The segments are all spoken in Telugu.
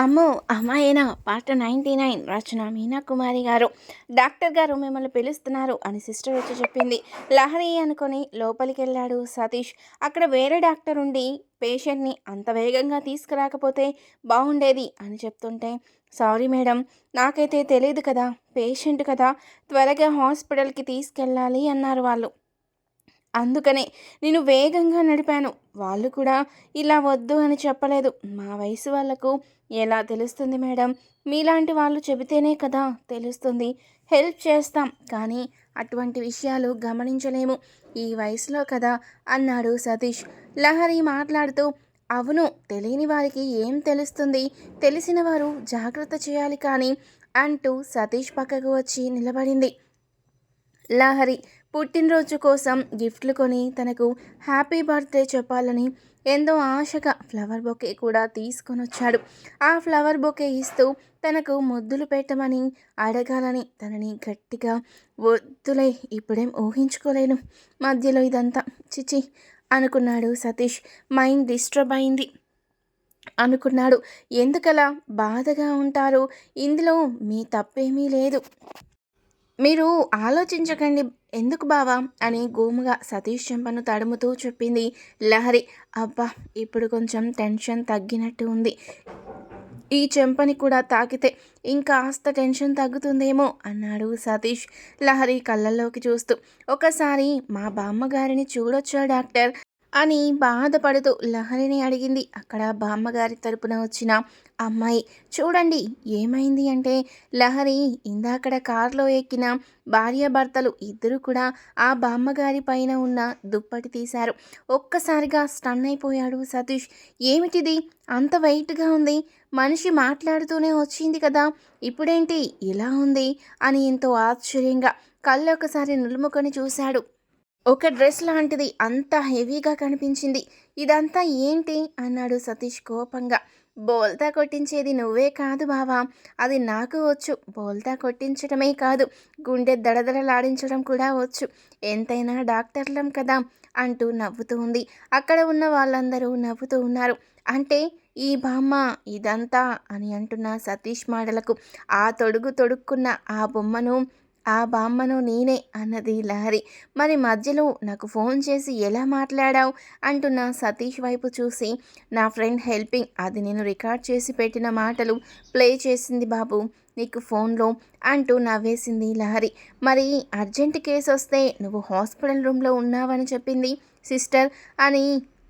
అమ్మో అమ్మాయేనా? Part ninety nine Rachana Meena Kumari గారు. డాక్టర్ గారు మిమ్మల్ని పిలుస్తున్నారు అని సిస్టర్ వచ్చి చెప్పింది. లహరి అనుకొని లోపలికి వెళ్ళాడు సతీష్. అక్కడ వేరే డాక్టర్ ఉండి పేషెంట్ని అంత వేగంగా తీసుకురాకపోతే బాగుండేది అని చెప్తుంటే సారీ మేడం నాకైతే తెలియదు కదా పేషెంట్ కదా త్వరగా హాస్పిటల్కి తీసుకెళ్ళాలి అన్నారు వాళ్ళు. అందుకనే నేను వేగంగా నడిపాను. వాళ్ళు కూడా ఇలా వద్దు అని చెప్పలేదు. మా వయసు వాళ్ళకు ఎలా తెలుస్తుంది మేడం? మీలాంటి వాళ్ళు చెబితేనే కదా తెలుస్తుంది. హెల్ప్ చేస్తాం కానీ అటువంటి విషయాలు గమనించలేము. ఈ వయసులో కదా అన్నాడు సతీష్. లహరి మాట్లాడుతూ అవును తెలియని వారికి ఏం తెలుస్తుంది? తెలిసిన వారు జాగ్రత్త చేయాలి కానీ అంటూ సతీష్ పక్కకు వచ్చి నిలబడింది. లహరి పుట్టినరోజు కోసం గిఫ్ట్లు కొని తనకు హ్యాపీ బర్త్డే చెప్పాలని ఎంతో ఆశగా ఫ్లవర్ బొకే కూడా తీసుకొని వచ్చాడు. ఆ ఫ్లవర్ బొకే ఇస్తూ తనకు ముద్దులు పెట్టమని అడగాలని తనని గట్టిగా వద్దులే ఇప్పుడేం ఊహించుకోలేను. మధ్యలో ఇదంతా చిచి అనుకున్నాడు సతీష్. మైండ్ డిస్టర్బ్ అయింది అనుకున్నాడు. ఎందుకలా బాధగా ఉంటారు? ఇందులో మీ తప్పేమీ లేదు. మీరు ఆలోచించకండి. ఎందుకు బావా? అని గోముగా సతీష్ చెంపను తడుముతూ చెప్పింది. లహరి అబ్బా ఇప్పుడు కొంచెం టెన్షన్ తగ్గినట్టు ఉంది. ఈ చెంపని కూడా తాకితే ఇంకాస్త టెన్షన్ తగ్గుతుందేమో అన్నాడు సతీష్ లహరి కళ్ళల్లోకి చూస్తూ. ఒకసారి మా బామ్మగారిని చూడొచ్చా డాక్టర్? అని బాధపడుతూ లహరిని అడిగింది. అక్కడ బామ్మగారి తరపున వచ్చిన అమ్మాయి చూడండి ఏమైంది అంటే లహరి ఇందాకడ కారులో ఎక్కిన భార్యాభర్తలు ఇద్దరు కూడా ఆ బామ్మగారి పైన ఉన్న దుప్పటి తీశారు. ఒక్కసారిగా స్టన్ అయిపోయాడు సతీష్. ఏమిటిది? అంత వెయిట్గా ఉంది. మనిషి మాట్లాడుతూనే వచ్చింది కదా. ఇప్పుడేంటి ఇలా ఉంది? అని ఎంతో ఆశ్చర్యంగా కళ్ళు ఒకసారి నులుముకొని చూశాడు. ఒక డ్రెస్ లాంటిది అంత హెవీగా కనిపించింది. ఇదంతా ఏంటి? అన్నాడు సతీష్ కోపంగా. బోల్తా కొట్టించేది నువ్వే కాదు బావా. అది నాకు వచ్చు. బోల్తా కొట్టించడమే కాదు. గుండె దడదడలాడించడం కూడా వచ్చు. ఎంతైనా డాక్టర్లం కదా అంటూ నవ్వుతూ ఉంది. అక్కడ ఉన్న వాళ్ళందరూ నవ్వుతూ ఉన్నారు. అంటే ఈ బామ్మ ఇదంతా అని అంటున్న సతీష్ మాటలకు ఆ తొడుగు తొడుక్కున్న ఆ బొమ్మను ఆ బామ్మను నేనే అన్నది లహరి. మరి మధ్యలో నాకు ఫోన్ చేసి ఎలా మాట్లాడావు? అంటున్న సతీష్ వైపు చూసి నా ఫ్రెండ్ హెల్పింగ్ అది నేను రికార్డ్ చేసి పెట్టిన మాటలు ప్లే చేసింది బాబు నీకు ఫోన్లో అంటూ నవ్వేసింది లహరి. మరి అర్జెంట్ కేసు వస్తే నువ్వు హాస్పిటల్ రూమ్లో ఉన్నావని చెప్పింది సిస్టర్ అని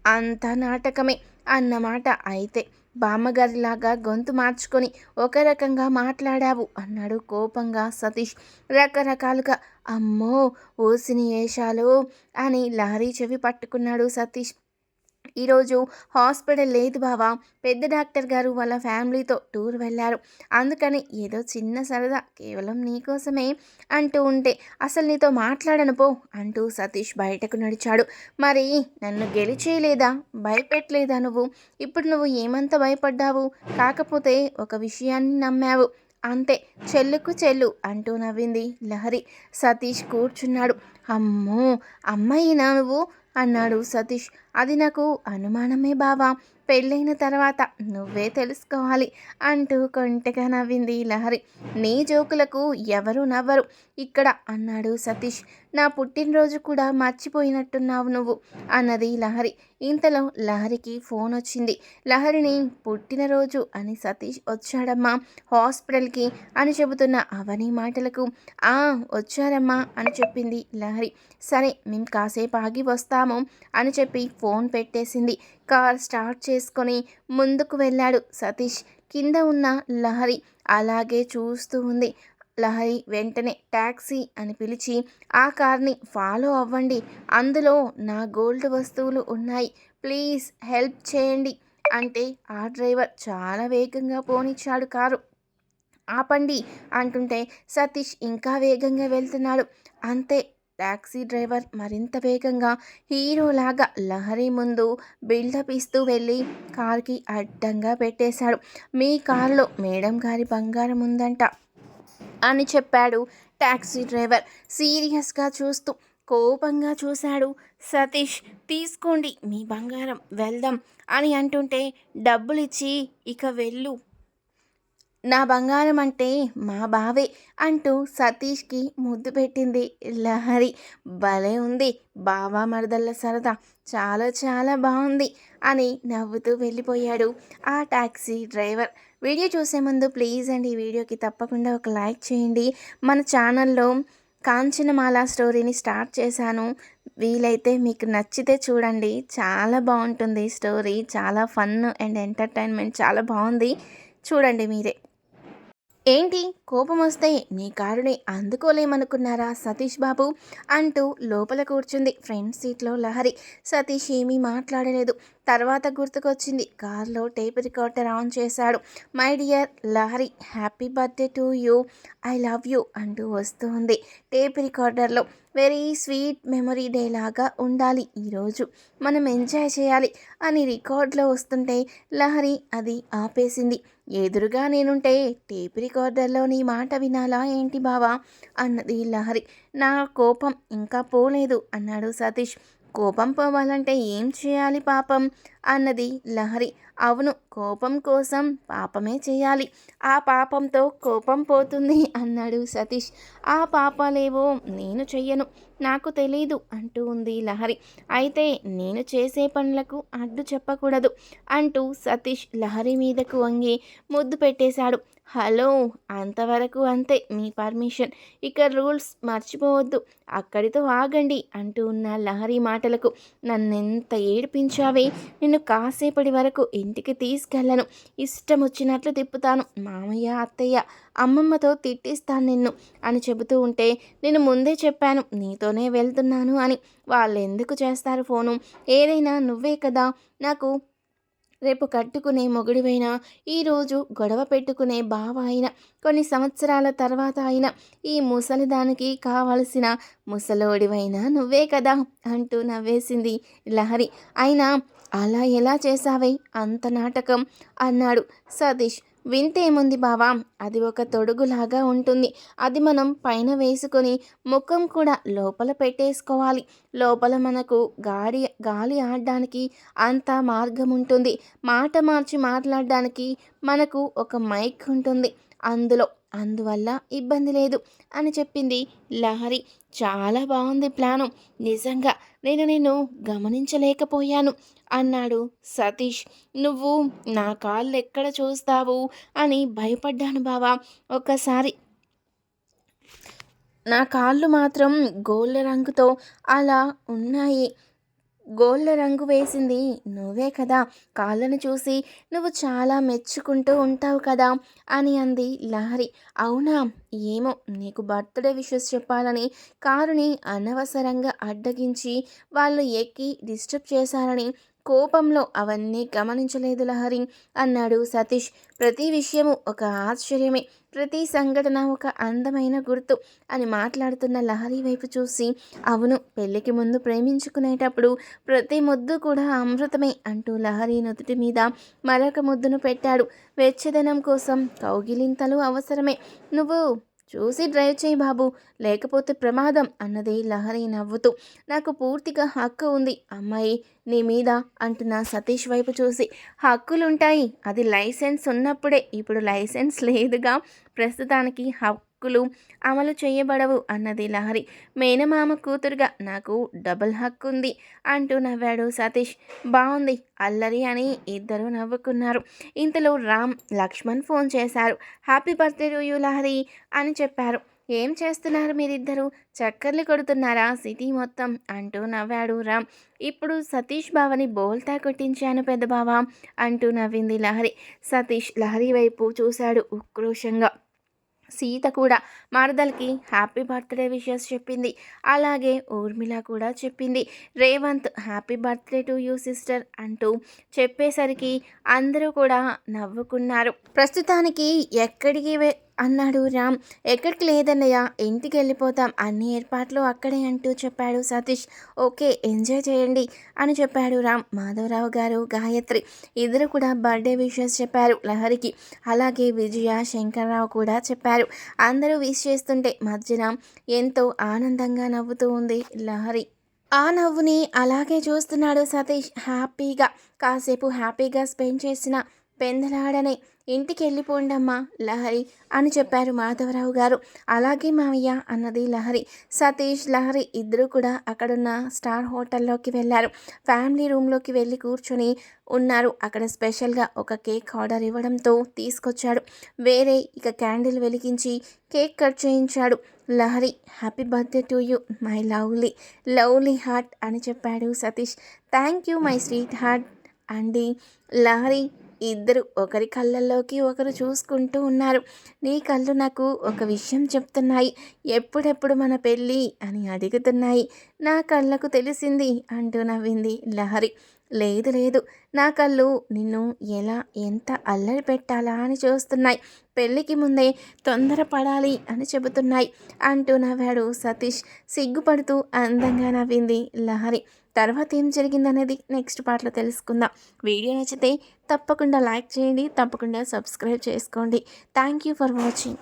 అంత నాటకమే అన్నమాట అయితే బామ్మగారిలాగా గొంతు మార్చుకొని ఒక రకంగా మాట్లాడావు అన్నాడు కోపంగా సతీష్. రకరకాలుగా అమ్మో ఓసిని ఏషాలు అని లారీ చెవి పట్టుకున్నాడు సతీష్. ఈరోజు హాస్పిటల్ లేదు బావా. పెద్ద డాక్టర్ గారు వాళ్ళ ఫ్యామిలీతో టూర్ వెళ్ళారు. అందుకని ఏదో చిన్న సరదా కేవలం నీకోసమే అంటూ ఉంటే అసలు నీతో మాట్లాడను పో అంటూ సతీష్ బయటకు నడిచాడు. మరి నన్ను గెలిచేయలేదా? భయపెట్టలేదా నువ్వు? ఇప్పుడు నువ్వు ఏమంత భయపడ్డావు? కాకపోతే ఒక విషయాన్ని నమ్మావు. అంతే చెల్లుకు చెల్లు అంటూ నవ్వింది లహరి. సతీష్ కూర్చున్నాడు. అమ్మో అమ్మాయినా నువ్వు? అన్నాడు సతీష్. అది నాకు అనుమానమే బావా. పెళ్ళైన తర్వాత నువ్వే తెలుసుకోవాలి అంటూ కొంటగా నవ్వింది లహరి. నీ జోకులకు ఎవరు నవ్వరు. ఇక్కడ అన్నాడు సతీష్. నా పుట్టినరోజు కూడా మర్చిపోయినట్టున్నావు నువ్వు అన్నది లహరి. ఇంతలో లహరికి ఫోన్ వచ్చింది. లహరిని పుట్టినరోజు అని సతీష్ వచ్చాడమ్మా. హాస్పిటల్కి అని చెబుతున్న అవని మాటలకు ఆ వచ్చారమ్మా అని చెప్పింది లహరి. సరే మేము కాసేపు ఆగి వస్తాము అని చెప్పి ఫోన్ పెట్టేసింది. కార్ స్టార్ట్ చేసుకొని ముందుకు వెళ్ళాడు సతీష్. కింద ఉన్న లహరి అలాగే చూస్తూ ఉంది. లహరి వెంటనే ట్యాక్సీ అని పిలిచి ఆ కార్ని ఫాలో అవ్వండి. అందులో నా గోల్డ్ వస్తువులు ఉన్నాయి. ప్లీజ్ హెల్ప్ చేయండి. అంటే ఆ డ్రైవర్ చాలా వేగంగా పోనిచ్చాడు కారు. ఆపండి అంటుంటే సతీష్ ఇంకా వేగంగా వెళ్తున్నాడు. అంతే టాక్సీ డ్రైవర్ మరింత వేగంగా హీరోలాగా లహరి ముందు బిల్డప్ ఇస్తూ వెళ్ళి కార్కి అడ్డంగా పెట్టేశాడు. మీ కారులో మేడం గారి బంగారం ఉందంట. అని చెప్పాడు టాక్సీ డ్రైవర్. సీరియస్గా చూస్తూ కోపంగా చూశాడు. సతీష్ తీసుకోండి మీ బంగారం వెళ్దాం అని అంటుంటే డబ్బులిచ్చి ఇక వెళ్ళు నా బంగారం అంటే మా బావే అంటూ సతీష్కి ముద్దు పెట్టింది లహరి. భలే ఉంది బావా మరదళ్ళ సరదా. చాలా చాలా బాగుంది అని నవ్వుతూ వెళ్ళిపోయాడు ఆ టాక్సీ డ్రైవర్. వీడియో చూసే ముందు ప్లీజ్ అండి ఈ వీడియోకి తప్పకుండా ఒక లైక్ చేయండి. మన ఛానల్లో కాంచనమాల స్టోరీని స్టార్ట్ చేశాను. వీలైతే మీకు నచ్చితే చూడండి. చాలా బాగుంటుంది స్టోరీ చాలా ఫన్ అండ్ ఎంటర్టైన్మెంట్ చాలా బాగుంది. చూడండి మీరే. ఏంటి? కోపం వస్తే నీ కారుని అందుకోలేమనుకున్నారా సతీష్ బాబు? అంటూ లోపల కూర్చుంది ఫ్రంట్ సీట్లో లహరి. సతీష్ ఏమీ మాట్లాడలేదు. తర్వాత గుర్తుకొచ్చింది. కార్లో టేప్ రికార్డర్ ఆన్ చేశాడు. My dear Lahari happy birthday to you. I love you అంటూ వస్తుంది టేప్ రికార్డర్లో. వెరీ స్వీట్ మెమరీ డే లాగా ఉండాలి ఈరోజు మనం ఎంజాయ్ చేయాలి అని రికార్డులో వస్తుంటే లహరి అది ఆపేసింది. ఎదురుగా నేనుంటే టేప్ రికార్డర్లో నీ మాట వినాలా ఏంటి బావా? అన్నది లహరి. నా కోపం ఇంకా పోలేదు అన్నాడు సతీష్. కోపం పోవాలంటే ఏం చేయాలి పాపం? అన్నది లహరి. అవును కోపం కోసం పాపమే చేయాలి. ఆ పాపంతో కోపం పోతుంది అన్నాడు సతీష్. ఆ పాపాలేవో నేను చెయ్యను నాకు తెలీదు అంటూ ఉంది లహరి. అయితే నేను చేసే పనులకు అడ్డు చెప్పకూడదు అంటూ సతీష్ లహరి మీదకు వంగి ముద్దు పెట్టేశాడు. హలో అంతవరకు అంతే. మీ పర్మిషన్. ఇక రూల్స్ మర్చిపోవద్దు. అక్కడితో ఆగండి అంటూ ఉన్న లహరి మాటలకు నన్నెంత ఏడిపించావే? నిన్ను కాసేపటి వరకు ఇంటికి తీసుకెళ్ళను. ఇష్టం వచ్చినట్లు తిప్పుతాను. మామయ్య అత్తయ్య అమ్మమ్మతో తిట్టిస్తాను నిన్ను అని చెబుతూ ఉంటే నేను ముందే చెప్పాను నీతోనే వెళ్తున్నాను అని. వాళ్ళు ఎందుకు చేస్తారు ఫోను? ఏదైనా నువ్వే కదా. నాకు రేపు కట్టుకునే మొగుడివైనా ఈరోజు గొడవ పెట్టుకునే బావ అయినా కొన్ని సంవత్సరాల తర్వాత అయినా ఈ ముసలిదానికి కావలసిన ముసలోడివైనా నువ్వే కదా అంటూ నవ్వేసింది లహరి. అయినా అలా ఎలా చేశావే అంత నాటకం? అన్నాడు సతీష్. వింతేముంది బావా? అది ఒక తొడుగులాగా ఉంటుంది. అది మనం పైన వేసుకొని ముఖం కూడా లోపల పెట్టేసుకోవాలి. లోపల మనకు గాడి గాలి ఆడడానికి అంత మార్గం ఉంటుంది మాట మార్చి మాట్లాడడానికి మనకు ఒక మైక్ ఉంటుంది. అందులో అందువల్ల ఇబ్బంది లేదు అని చెప్పింది లహరి. చాలా బాగుంది ప్లాను. నిజంగా నేను నిన్ను గమనించలేకపోయాను అన్నాడు సతీష్. నువ్వు నా కాళ్ళు ఎక్కడ చూస్తావు అని భయపడ్డాను బావా. ఒకసారి నా కాళ్ళు మాత్రం గోళ్ళ రంగుతో అలా ఉన్నాయి. గోళ్ళ రంగు వేసింది. నువ్వే కదా కాళ్ళను చూసి నువ్వు చాలా మెచ్చుకుంటూ ఉంటావు కదా అని అంది లహరి. అవునా? ఏమో నీకు బర్త్డే విషెస్ చెప్పాలని కారుని అనవసరంగా అడ్డగించి వాళ్ళు ఎక్కి డిస్టర్బ్ చేశారని కోపంలో అవన్నీ గమనించలేదు లహరి. అన్నాడు సతీష్. ప్రతి విషయము ఒక ఆశ్చర్యమే. ప్రతి సంఘటన ఒక అందమైన గుర్తు అని మాట్లాడుతున్న లహరి వైపు చూసి అవును పెళ్ళికి ముందు ప్రేమించుకునేటప్పుడు ప్రతి ముద్దు కూడా అమృతమే అంటూ లహరి నుదుటి మీద మరొక ముద్దును పెట్టాడు. వెచ్చదనం కోసం కౌగిలింతలు అవసరమే. నువ్వు చూసి డ్రైవ్ చేయి బాబు. లేకపోతే ప్రమాదం అన్నది లహరి నవ్వుతూ. నాకు పూర్తిగా హక్కు ఉంది. అమ్మాయి నీ మీద అంటున్న సతీష్ వైపు చూసి. హక్కులుంటాయి. అది లైసెన్స్ ఉన్నప్పుడే. ఇప్పుడు లైసెన్స్ లేదుగా. ప్రస్తుతానికి హక్కు హక్కులు అమలు చేయబడవు అన్నది లహరి. మేనమామ కూతురుగా నాకు డబుల్ హక్కు ఉంది అంటూ నవ్వాడు సతీష్. బాగుంది అల్లరి అని ఇద్దరు నవ్వుకున్నారు. ఇంతలో రామ్ లక్ష్మణ్ ఫోన్ చేశారు. Happy birthday to you Lahari అని చెప్పారు. ఏం చేస్తున్నారు మీరిద్దరు? చక్కర్లు కొడుతున్నారా సిటీ మొత్తం? అంటూ నవ్వాడు రామ్. ఇప్పుడు సతీష్ బావని బోల్తా కొట్టించాను పెద్ద బావ అంటూ నవ్వింది లహరి. సతీష్ లహరి వైపు చూశాడు ఉక్రోషంగా. సీత కూడా మరదలకి హ్యాపీ బర్త్డే విషెస్ చెప్పింది. అలాగే ఊర్మిళ కూడా చెప్పింది. Revanth happy birthday to you sister అంటూ చెప్పేసరికి అందరూ కూడా నవ్వుకున్నారు. ప్రస్తుతానికి ఎక్కడికి వె- అన్నాడు రామ్. ఎక్కడికి లేదన్నయ్య ఇంటికి వెళ్ళిపోతాం. అన్ని ఏర్పాట్లు అక్కడే అంటూ చెప్పాడు సతీష్. ఓకే ఎంజాయ్ చేయండి అని చెప్పాడు రామ్. మాధవరావు గారు గాయత్రి. ఇద్దరు కూడా బర్త్డే విషెస్ చెప్పారు లహరికి. అలాగే విజయ శంకర్రావు కూడా చెప్పారు. అందరూ విష్ చేస్తుంటే మధ్యన ఎంతో ఆనందంగా నవ్వుతూ ఉంది లహరి. ఆ నవ్వుని అలాగే చూస్తున్నాడు సతీష్ హ్యాపీగా. కాసేపు హ్యాపీగా స్పెండ్ చేసిన పెందలాడనే ఇంటికి వెళ్ళిపోండి అమ్మా లహరి అని చెప్పారు మాధవరావు గారు. అలాగే మావయ్య అన్నది లహరి. సతీష్ లహరి ఇద్దరూ కూడా అక్కడున్న స్టార్ హోటల్లోకి వెళ్ళారు. ఫ్యామిలీ రూమ్లోకి వెళ్ళి కూర్చొని ఉన్నారు. అక్కడ స్పెషల్గా ఒక కేక్ ఆర్డర్ ఇవ్వడంతో తీసుకొచ్చాడు. వేరే ఇక క్యాండిల్ వెలిగించి కేక్ కట్ చేయించాడు. Lahari happy birthday to you my lovely lovely heart అని చెప్పాడు Satish. Thank you my sweet heart అండి. లహరి ఇద్దరు ఒకరి కళ్ళల్లోకి ఒకరు చూసుకుంటూ ఉన్నారు. నీ కళ్ళు నాకు ఒక విషయం చెప్తున్నాయి. ఎప్పుడెప్పుడు మన పెళ్ళి అని అడుగుతున్నాయి. నా కళ్ళకు తెలిసింది అంటూ నవ్వింది లహరి. లేదు లేదు. నా కళ్ళు నిన్ను ఎలా ఎంత అల్లరి పెట్టాలా అని చూస్తున్నాయి. పెళ్ళికి ముందే తొందరపడాలి అని చెబుతున్నాయి అంటూ నవ్వాడు సతీష్. సిగ్గుపడుతూ అందంగా నవ్వింది లహరి. తర్వాత ఏం జరిగిందనేది నెక్స్ట్ పార్ట్లో తెలుసుకుందాం. వీడియో నచ్చితే తప్పకుండా లైక్ చేయండి తప్పకుండా సబ్స్క్రైబ్ చేసుకోండి. Thank you for watching.